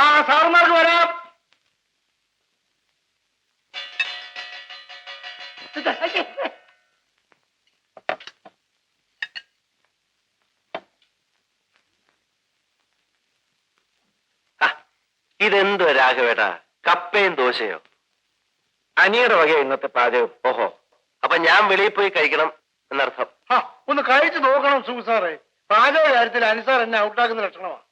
ആ സാറന്മാർക്ക് വരാം. ഇതെന്തോ രാഘവേട്ടാ കപ്പയും ദോശയോ? അനിയുടെ വക ഇന്നത്തെ പാചകം? ഓഹോ അപ്പൊ ഞാൻ വെളിയിൽ പോയി കഴിക്കണം എന്നർത്ഥം. ഒന്ന് കഴിച്ചു നോക്കണം സുഖ സാറേ. പാചക കാര്യത്തിൽ അനുസാർ എന്നെ ഔട്ടാക്കുന്ന ലക്ഷണമാണ്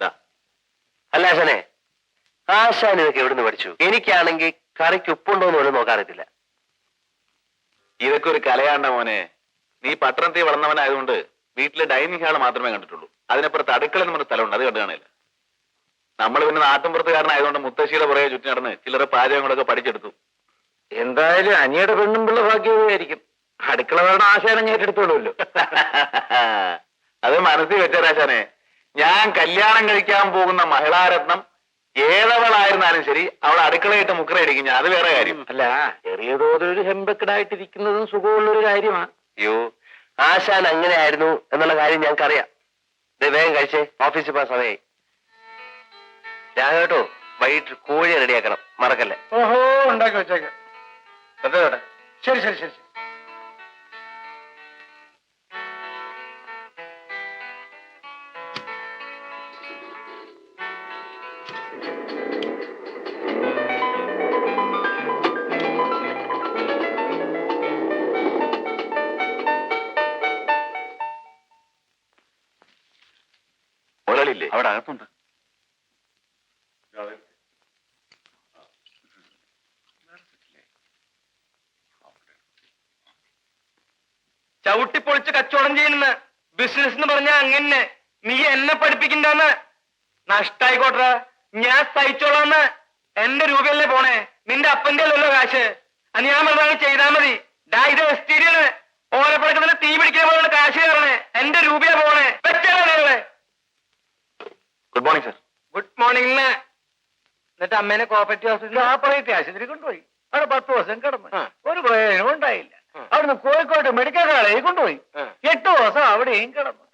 ദാ. അല്ല ആശാനെ. ആശാൻ ഇതൊക്കെ എവിടുന്ന് പഠിച്ചു? എനിക്കാണെങ്കിൽ കറിക്ക് ഉപ്പുണ്ടോ എന്ന് പോലും നോക്കാറില്ല ഇതൊക്കെ ഒരു കലയാണ്ട മോനെ. നീ പട്ടണത്തിൽ വളർന്നവനായതുകൊണ്ട് വീട്ടിലെ ഡൈനിങ് ഹാൾ മാത്രമേ കണ്ടിട്ടുള്ളൂ. അതിനപ്പുറത്ത് അടുക്കള എന്ന് പറഞ്ഞ സ്ഥലമുണ്ട്. അത് കണ്ടു കാണില്ല നമ്മൾ പിന്നെ നാട്ടിൻപുറത്തുകാരനായതുകൊണ്ട് മുത്തശ്ശിയുടെ പുറകെ ചുറ്റി നടന്ന് ചിലരെ പാചകങ്ങളൊക്കെ പഠിച്ചെടുത്തു. എന്തായാലും അനിയുടെ പെണ്ണും പിള്ള ഭാഗ്യമായിരിക്കും അടുക്കള വേണം ആശാനം ഏറ്റെടുത്തോളൂല്ലോ അത് മനസ്സിൽ വെച്ചരാശാനെ ഞാൻ കല്യാണം കഴിക്കാൻ പോകുന്ന മഹിളാരത്നം ഏതവളായിരുന്നാലും ശരി അവൾ അടുക്കളയിട്ട് മുക്കറയടിക്കും ഞാൻ അത് വേറെ കാര്യം. അല്ല ചെറിയ തോതിലൊരു ഹെമ്പക്കടായിട്ടിരിക്കുന്നതും സുഖമുള്ളൊരു കാര്യമാ. അയ്യോ ആശാൻ അങ്ങനെ ആയിരുന്നു എന്നുള്ള കാര്യം ഞങ്ങൾക്കറിയാം. ദേ വേഗം കഴിച്ചേ ഓഫീസിൽ പോകാൻ സമയമായി രാഘട്ടോ വൈകിട്ട് കോഴി റെഡിയാക്കണം മറക്കല്ലേ? ഓഹോ ഉണ്ടാക്കി വെച്ചേക്കാം. കേട്ടോ ശരി ശരി ശരി ശരി. പൊളിച്ച് ചവിട്ടിപ്പൊളിച്ച് കച്ചവടം ചെയ്യുന്ന ബിസിനസ് എന്ന് പറഞ്ഞാ അങ്ങനെ. നീ എന്നെ പഠിപ്പിക്കണ്ടെന്ന്. നഷ്ടായിക്കോട്ടെ ഞാൻ സഹിച്ചോളാന്ന് എന്റെ രൂപയല്ലേ പോണേ. നിന്റെ അപ്പന്റെ അല്ലല്ലോ കാശ്. അത് ഞാൻ പറഞ്ഞ ചെയ്താ മതി. ഡാ ഇത് എസ്റ്റീരിയാണ് ഓരപ്പടക്കത്തിന് തീ പിടിക്കാൻ പോലെ കാശ് കയറണേ. എന്റെ രൂപയാ പോണേ. വെച്ചാലോ നിങ്ങളെ good morning sir good morning എന്നിട്ട് അമ്മേനെ കോപ്പറേറ്റീവ് ആശുപത്രി കോപ്പറേറ്റീവ് ആശുപത്രി കൊണ്ടുപോയി. അവിടെ പത്ത് ദിവസം കിടന്നു. ഒരു പ്രയോജനം ഉണ്ടായില്ല. അവിടുന്ന് കോഴിക്കോട്ട് മെഡിക്കൽ കോളേജിൽ കൊണ്ടുപോയി. എട്ട് ദിവസം അവിടെയും കിടന്നു.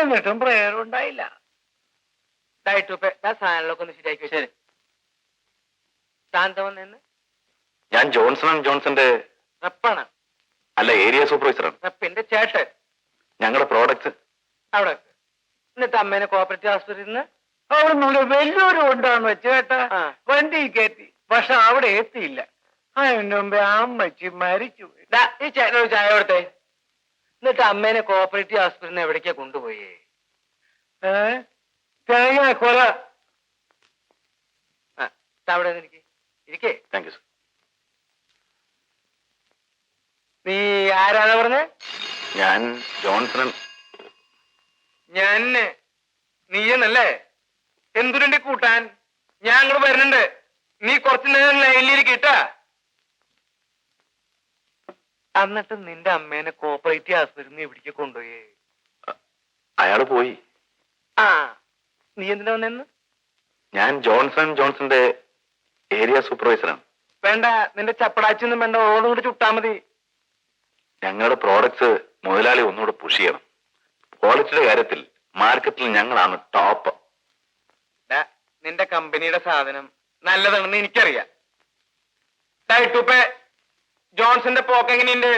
എന്നിട്ടും പ്രയോജനം ഉണ്ടായില്ല. സാധനങ്ങളൊക്കെ ഒന്ന് ശരിയാക്കി നിന്ന് ഞാൻ ജോൺസൺ ആൻഡ് ജോൺസന്റെ റപ്പാണ്. അല്ല ഏരിയ സൂപ്പർവൈസറാണ്. റപ്പിന്റെ ചേട്ടൻ. ഞങ്ങളുടെ പ്രോഡക്റ്റ് അവിടെ. എന്നിട്ട് അമ്മേനെ കോപ്പറേറ്റീവ് നിന്ന് അവിടുന്ന് വലിയൊരു കൊണ്ടാന്ന് വെച്ചേട്ട. വണ്ടി കയറ്റി. പക്ഷെ അവിടെ എത്തിയില്ല. അതിന് മുമ്പേ അമ്മച്ചി മരിച്ചു ദാ, ഈ ചേട്ടൻ ഒരു ചായ കൊടുത്തേ. എന്നിട്ട് അമ്മേനെ കോപ്പറേറ്റീവ് ആസ്പത്രിന്ന് എവിടേക്കാ കൊണ്ടുപോയേ? തേങ്ങ കൊല അവിടെ ഇരിക്കേ. ഇരിക്കേ. താങ്ക് യു സർ നീ ആരാണ് പറഞ്ഞേ? ഞാൻ ജോൺസൺ. ഞാൻ നീയെന്നല്ലേ എന്തുരുണ്ടി കൂട്ടാൻ? ഞാൻ അങ്ങോട്ട് വരുന്നുണ്ട്. നീ കുറച്ചു നേരം ലൈനിൽ ലൈനിലിരിക്കട്ടാ എന്നിട്ട് നിന്റെ അമ്മേനെ കോപ്പറേറ്റീവ് ആസ്പത്രി നിന്ന് എവിടേക്ക് കൊണ്ടുപോയേ. അയാൾ പോയി. ആ നീ എന്തിനാ വന്നെന്ന്? ഞാൻ ജോൺസൺ ജോൺസന്റെ ഏരിയ സൂപ്പർവൈസറാണ് വേണ്ട നിന്റെ ചപ്പടാച്ചൊന്നും വേണ്ട ഓടും കൂടി ചുട്ടാ മതി. ഞങ്ങളുടെ പ്രോഡക്ട്സ് മുതലാളി ഒന്നുകൂടെ പുഷ് ചെയ്യണം. ക്വാളിറ്റിയുടെ കാര്യത്തിൽ മാർക്കറ്റിൽ ഞങ്ങളാണ് ടോപ്പ് നിന്റെ കമ്പനിയുടെ സാധനം നല്ലതാണെന്ന് എനിക്കറിയാം. ഡയറ്റൂപ്പേ ജോൺസന്റെ പോക്ക് എങ്ങനെയുണ്ട്?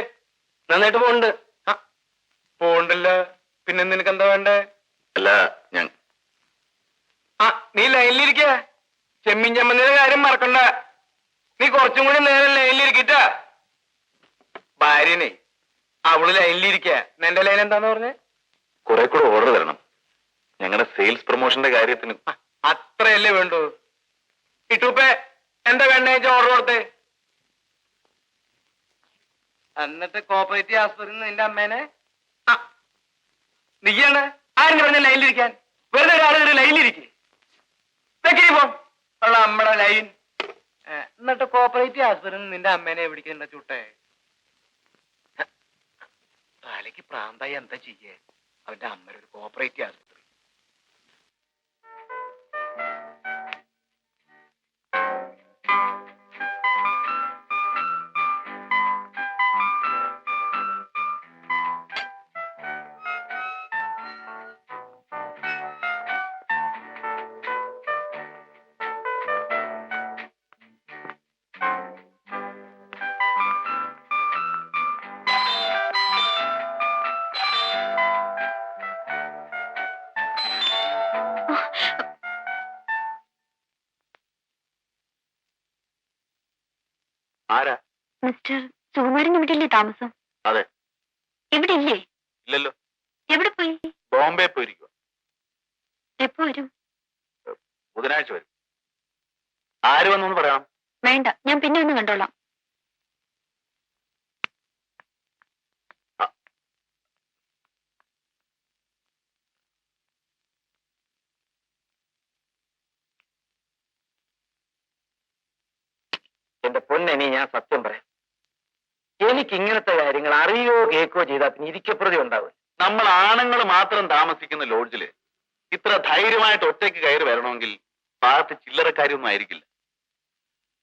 നന്നായിട്ട് പോണ്ട് പോണ്ടല്ലോ പിന്നെ നിനക്ക് എന്താ വേണ്ടേ? അല്ല ഞാൻ ആ നീ ലൈനിലിരിക്ക. ചെമ്മീൻ ചമ്മന്തിയുടെ കാര്യം മറക്കണ്ട. നീ കുറച്ചും കൂടി നേരം ലൈനിലിരിക്കട്ട. ഭാര്യനെ അവൾ ലൈനിലിരിക്ക. നിന്റെ ലൈൻ എന്താന്ന് പറഞ്ഞേ? കുറെ കൂടെ ഓർഡർ തരണം. ഞങ്ങളുടെ സെയിൽസ് പ്രൊമോഷന്റെ കാര്യത്തിന് അത്രയല്ലേ വേണ്ടു. ഇട്ടൂപ്പേ എന്താ വേണ്ടേ ഓർഡർ കൊടുത്തേ? എന്നിട്ട് കോപ്പറേറ്റീവ് ആസ്പത്രിയിൽ നിന്റെ അമ്മേനെ? നീയാണ്? ആരും പറഞ്ഞ ലൈനിലിരിക്കാൻ വെറുതെ ഒരാൾ ലൈനിലിരിക്കേ നമ്മുടെ ലൈൻ എന്നിട്ട് കോപ്പറേറ്റീവ് ആസ്പത്രിയിൽ നിന്റെ അമ്മേനെ എവിടേക്കുണ്ട ചുട്ടേ? തലയ്ക്ക് പ്രാന്തായി എന്താ ചെയ്യേ? അവന്റെ അമ്മ ഒരു കോപ്പറേറ്റീവ് ആസ്പത്രി Thank you. ആരാ? മിസ്റ്റർ സുകുമാരൻ ഇവിടെ ഇല്ലേ താമസം. അതെ. ഇവിടെ ഇല്ലേ? ഇല്ലല്ലോ. എവിടെ പോയി? ബോംബെ പോയിരിക്കുക എപ്പോ വരും? ബുധനാഴ്ച വരും. ആര് വന്നു പറയണം വേണ്ട ഞാൻ പിന്നെ ഒന്ന് കണ്ടോളാം. എന്റെ പൊന്നെനി ഞാൻ സത്യം പറയാം. എനിക്ക് ഇങ്ങനത്തെ കാര്യങ്ങൾ അറിയോ കേൾക്കോ ചെയ്താൽ പിന്നെ ഇരിക്കപ്രതി ഉണ്ടാവും നമ്മൾ ആണുങ്ങൾ മാത്രം താമസിക്കുന്ന ലോഡ്ജിൽ ഇത്ര ധൈര്യമായിട്ട് ഒറ്റയ്ക്ക് കയറി വരണമെങ്കിൽ ഭാഗത്ത് ചില്ലറക്കാരിയൊന്നും ആയിരിക്കില്ല.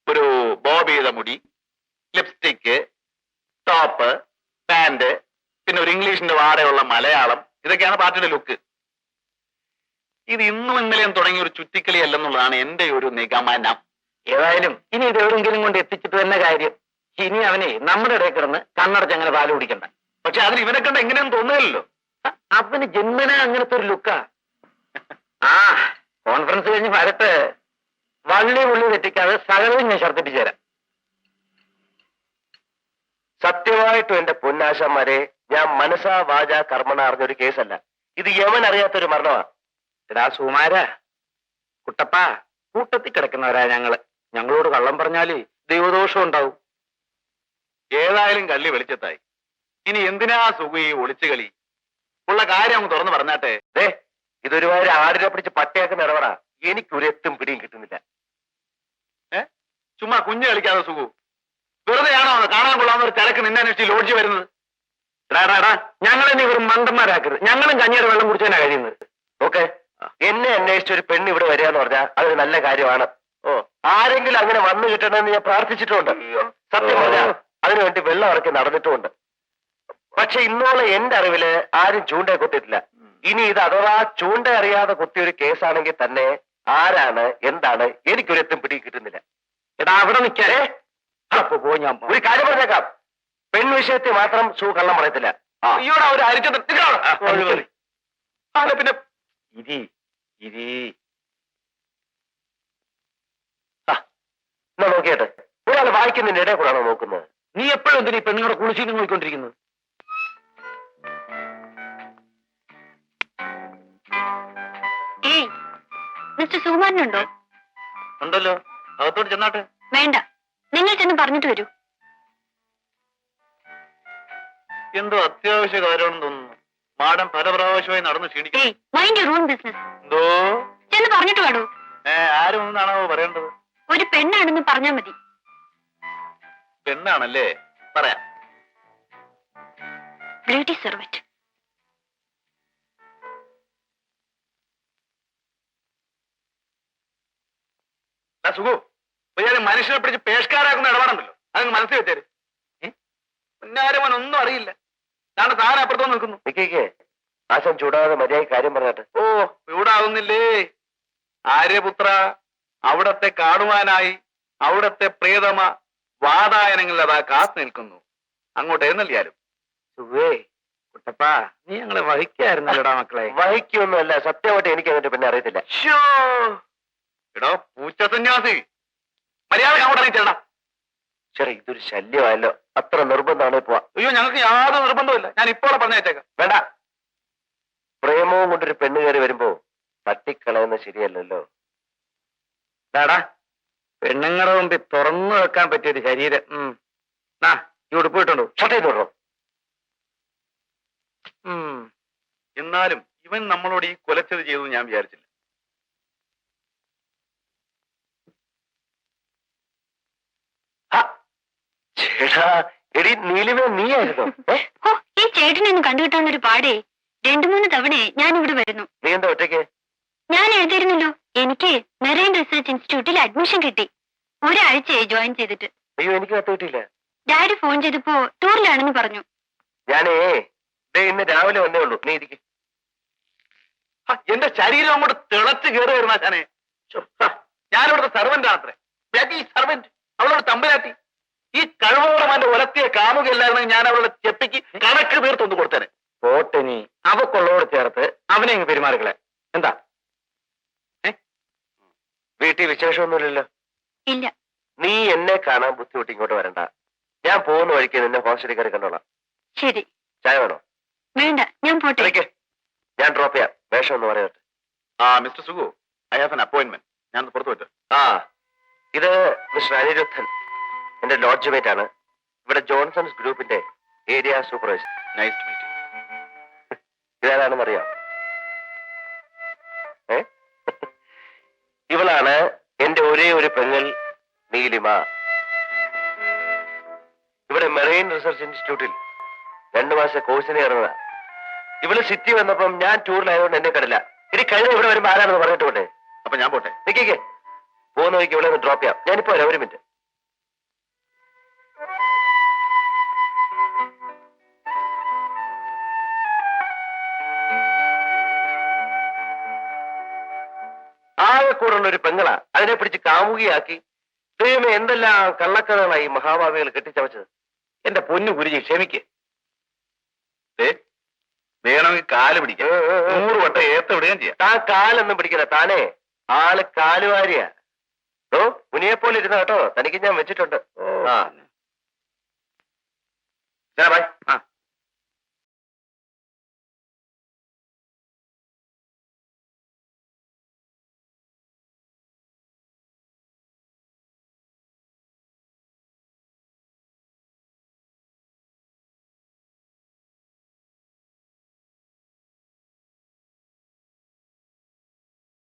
ഒരു ബോബ് ചെയ്ത മുടി ലിപ്സ്റ്റിക്ക് ടോപ്പ് പാന്റ് പിന്നെ ഒരു ഇംഗ്ലീഷിന്റെ വാടയുള്ള മലയാളം ഇതൊക്കെയാണ് പാർട്ടിയുടെ ലുക്ക്. ഇത് ഇന്നും ഇന്നലെയും തുടങ്ങിയ ഒരു ചുറ്റിക്കളിയല്ലെന്നുള്ളതാണ് എന്റെ ഒരു നിഗമനം. ഏതായാലും ഇനി ഇത് എവിടെങ്കിലും കൊണ്ട് എത്തിച്ചിട്ട് തന്നെ കാര്യം. ഇനി അവനെ നമ്മുടെ ഇടയിൽ കിടന്ന് കണ്ണടച്ച് അങ്ങനെ പാൽ കുടിക്കണ്ട. പക്ഷെ അതിന് ഇവനെ കണ്ട എങ്ങനെയൊന്നും തോന്നുകയല്ലോ അവന് ജന്മന അങ്ങനത്തെ ഒരു ലുക്കാ. ആ കോൺഫറൻസ് കഴിഞ്ഞ് വരട്ടെ. വള്ളി ഉള്ളി തെറ്റിക്കാതെ സകലവും ഞാൻ ഛർദ്ദിപ്പിച്ചു തരാം. സത്യമായിട്ടും എന്റെ പൊന്നാശന്മാരെ ഞാൻ മനസാ വാച കർമ്മണ അറിഞ്ഞൊരു കേസല്ല. ഇത് യവൻ അറിയാത്തൊരു മരണമാ. എടാ സുമാര കുട്ടപ്പ കൂട്ടത്തിൽ കിടക്കുന്നവരാ ഞങ്ങൾ. ഞങ്ങളോട് കള്ളം പറഞ്ഞാലേ ദൈവദോഷം ഉണ്ടാവും. ഏതായാലും കള്ളി വെളിച്ചത്തായി. ഇനി എന്തിനാ സുഖി ഒളിച്ചു കളി? ഉള്ള കാര്യം അങ്ങ് തുറന്നു പറഞ്ഞാട്ടെ. ദേ ഇതൊരുപാട് ആടിനെ പിടിച്ച് പട്ടയാക്കുന്ന ഇടപെടാ എനിക്കൊരെത്തും പിടിയും കിട്ടുന്നില്ല. ഏ? ചുമ്മാ കുഞ്ഞു കളിക്കാതെ സുഖു വെറുതെ ആണോ കാണാൻ കൊള്ളാവുന്ന ഒരു തിരക്ക് നിന്നെ അന്വേഷിച്ച് ലോഡ്ജ് വരുന്നത്? എടാ, ഞങ്ങളെ നീ വെറും മണ്ടന്മാരാക്കരുത്. ഞങ്ങളും കഞ്ഞിയുടെ വെള്ളം കുടിച്ചാണ് കഴിയുന്നത്. ഓക്കെ? എന്നെ അന്വേഷിച്ച ഒരു പെണ്ണ് ഇവിടെ വരിക എന്ന് പറഞ്ഞാൽ അതൊരു നല്ല കാര്യമാണ്. ഓ ആരെങ്കിലും അങ്ങനെ വന്നു കിട്ടണമെന്ന് ഞാൻ പ്രാർത്ഥിച്ചിട്ടുണ്ട്. സത്യം പറഞ്ഞാൽ അതിനുവേണ്ടി വെള്ളം ഇറക്കി നടന്നിട്ടുമുണ്ട് പക്ഷെ ഇന്നോളം എന്റെ അറിവിൽ ആരും ചൂണ്ട കുത്തിയിട്ടില്ല. ഇനി ഇത് അഥവാ ചൂണ്ട അറിയാതെ കുത്തിയൊരു കേസാണെങ്കിൽ തന്നെ ആരാണ് എന്താണ് എനിക്കൊരു എത്തും പിടി കിട്ടുന്നില്ല. എടാ അവിടെ നിൽക്കാരേ അപ്പൊ പോ ഞാൻ. ഒരു കാര്യം പറഞ്ഞേക്കാം. പെൺ വിഷയത്തിൽ മാത്രം സൂ കള്ളം പറയത്തില്ല. അയ്യോടാ ഒരു അരിച്ചു അല്ല പിന്നെ ഇരി ഇരി. എന്നാ നോക്കിയട്ടെ ഒരാൾ വായിക്കുന്നതിന്റെ ഇടയിൽ കൂടാണോ നോക്കുന്നത്? നീ എപ്പോഴും എന്തിനാ ഈ പെണ്ണുങ്ങളുടെ കുളിച്ചു നോക്കിക്കൊണ്ടിരിക്കുന്നത്? ഏയ് മിസ്റ്റർ സുകുമാരനുണ്ടോ? ഉണ്ടല്ലോ. അകത്തോട്ട് ചെന്നാട്ടെ. വേണ്ട. നിങ്ങൾ ചെന്ന് പറഞ്ഞിട്ട് വരൂ. എന്തോ അത്യാവശ്യ കാര്യമാണെന്ന് തോന്നുന്നു. മാഡം പല പ്രാവശ്യമായി നടന്ന് ക്ഷീണിക്കുന്നു. ഏയ് മൈൻഡ് യുവർ ഓൺ ബിസിനസ് എന്തോ? ചെന്ന് പറഞ്ഞിട്ട് വാടൂ. ഏ ആരും ഒന്നാണോ പറയേണ്ടത്? ഒരു പെണ്ണാണെന്ന് പറഞ്ഞാ മതി. പെണ്ണാണല്ലേ? പറയാ. ബ്യൂട്ടി സെർവറ്റ് സുഖു മനുഷ്യനെ പിടിച്ച് പേഷ്കാരാക്കുന്ന ഇടപാടുണ്ടല്ലോ. അതങ്ങ് മനസ്സിൽ വെച്ചേര്. പിന്നാരും ഒന്നും അറിയില്ല. ഞാൻ താൻ അപ്പുറത്തോ നിൽക്കുന്നു. ആശം ചൂടാതെ മര്യാദ കാര്യം പറഞ്ഞിട്ട്. ഓ ചൂടാവുന്നില്ലേ? ആര്യപുത്ര അവിടത്തെ കാണുവാനായി അവിടത്തെ പ്രേതമ വാതായനങ്ങളിൽ അതാ കാത്തു നിൽക്കുന്നു. അങ്ങോട്ട് എഴുന്നള്ളിയാലും. സുവേ കുട്ടപ്പാ നീ ഞങ്ങളെ വഹിക്കായിരുന്നല്ലോടാ മക്കളെ. വഹിക്കൊന്നുമല്ല സത്യമായിട്ട് എനിക്ക് അതിന്റെ പിന്നെ അറിയത്തില്ല. ശ്ശോ. എടോ പൂച്ച സന്യാസി. മര്യാദ അങ്ങോട്ട് അറിയിച്ചേടാ ശരി ഇതൊരു ശല്യമായല്ലോ. അത്ര നിർബന്ധമാണ് പോവാ അയ്യോ ഞങ്ങൾക്ക് യാതൊരു നിർബന്ധമില്ല ഞാൻ ഇപ്പോൾ പറഞ്ഞേച്ചേക്കാം വേണ്ട. പ്രേമവും കൊണ്ടൊരു പെണ്ണ് കയറി വരുമ്പോ തട്ടിക്കളയുന്നത് ശരിയല്ലല്ലോ. ഡാടാ പെണ്ണുങ്ങളുടെ മുമ്പിൽ തുറന്നു വെക്കാൻ പറ്റിയൊരു ശരീരം. ഉം. നാ ഈ ഉടുപ്പ് കിട്ടുണ്ടോ ഷട്ട് ചെയ്ത് വിടണം ഉം. എന്നാലും ഇവൻ നമ്മളോട് ഈ കൊലച്ചത് ചെയ്തു ഞാൻ വിചാരിച്ചില്ല. ഹ, ചേടാ എടി നീലിമേ നീയായിരുന്നോ? ഏ? ഓ ഈ ചേട്ടനെ ഒന്ന് കണ്ടുകിട്ടാൻ ഒരു പാടേ. രണ്ടു മൂന്ന് തവണയെ ഞാൻ ഇവിടെ വരുന്നു. നീ എന്താ ഒറ്റയ്ക്ക്? ഞാൻ എഴുതിയിരുന്നല്ലോ. എനിക്ക് മെറൈൻ റിസർച്ച് ഇൻസ്റ്റിറ്റ്യൂട്ടിൽ അഡ്മിഷൻ കിട്ടി. ഒരാഴ്ചയായി ജോയിൻ ചെയ്തിട്ട്. അയ്യോ എനിക്ക് കത്ത് കിട്ടിയില്ല ഡാഡി ഫോൺ ചെയ്തപ്പോ ടൂറിലാണെന്ന് പറഞ്ഞു. ഞാനേ ദേ ഇന്ന് രാവിലെ വന്നേ ഉള്ളൂ. നീ ഇരിക്കും. എന്റെ ശരീരം അങ്ങോട്ട് തിളച്ച് കയറി വരുന്ന ഞാനേ. ഞാനിവിടുത്തെ സർവന്റ് ആത്രേ ബ്ലഡി സെർവന്റ് അവളോട് തമ്പരാട്ടി ഈ കഴിവോളം എന്റെ ഒലത്തിയ കാമുകയില്ലായിരുന്നു ഞാൻ അവളുടെ ചെപ്പിക്ക് കണക്ക് തീർത്തൊന്ന് കൊടുത്തേനെ. പോട്ടിനി അവക്കുള്ളവോട് ചേർത്ത് അവനെ പെരുമാറുകളെ എന്താ വീട്ടിൽ വിശേഷമൊന്നുമില്ലല്ലോ. ഇല്ല. നീ എന്നെ കാണാൻ ബുദ്ധിമുട്ട് ഇങ്ങോട്ട് വരണ്ട. ഞാൻ പോകുന്ന വഴിക്ക് നിന്നെ ഹോസ്റ്റലിൽ കയറി കണ്ടോളാം. ശരി. ചായ വേണോ? വേണ്ട ഞാൻ പോട്ടെ. ഞാൻ ഡ്രോപ്പ് ചെയ്യാം. വേഷം ഒന്ന് പറയട്ടെ ആ mister Sugu I have an appointment. ഞാൻ പുറത്തു പോയിട്ട് ആ ഇത് മിസ്റ്റർ അനിരുദ്ധൻ എന്റെ ലോഡ്ജ് മേറ്റ് ആണ്. ഇവിടെ ജോൺസൺസ് ഗ്രൂപ്പിന്റെ area supervisor. Nice to meet ഇതാരാണെന്ന് ഇവളാണ് എന്റെ ഒരേ ഒരു പെങ്ങൾ നീലിമ. ഇവിടെ മെറൈൻ റിസർച്ച് ഇൻസ്റ്റിറ്റ്യൂട്ടിൽ രണ്ടു മാസം കോഴ്സിന് ഇറങ്ങുക ഇവൾ സിറ്റി വന്നപ്പം ഞാൻ ടൂറിലായതുകൊണ്ട് എന്നെ കണ്ടില്ല. ഇനി കഴിഞ്ഞ ഇവിടെ വരുമ്പോ ആരാണെന്ന് പറഞ്ഞിട്ട് പോട്ടെ? അപ്പൊ ഞാൻ പോട്ടെ. നിക്കേ പോകുന്ന വഴിക്ക് ഇവിടെ ഒന്ന് ഡ്രോപ്പ് ചെയ്യാം. ഞാനിപ്പോ വരാം. ഒരു മിനിറ്റ് ആകെ കൂടുള്ള ഒരു പെങ്ങളാ. അതിനെ പിടിച്ച് കാമുകിയാക്കി ദൈവമേ എന്തെല്ലാം കള്ളക്കഥകളായി മഹാഭാവികൾ കെട്ടിച്ചവച്ചത് എന്റെ പൊന്നു ഗുരുജി ക്ഷമിക്ക്. വേണമെങ്കിൽ കാൽ പിടിക്കാം. നൂറ് വട്ടം ഏത്ത വിടുകയും ചെയ്യാം. താൻ കാലൊന്നും പിടിക്കില്ല താനേ. ആൾ കാലുവാരിയാ. ഓ മുനിയെപ്പോലെ ഇരുന്ന കേട്ടോ. തനിക്ക് ഞാൻ വെച്ചിട്ടുണ്ട്. ആ. ബൈ.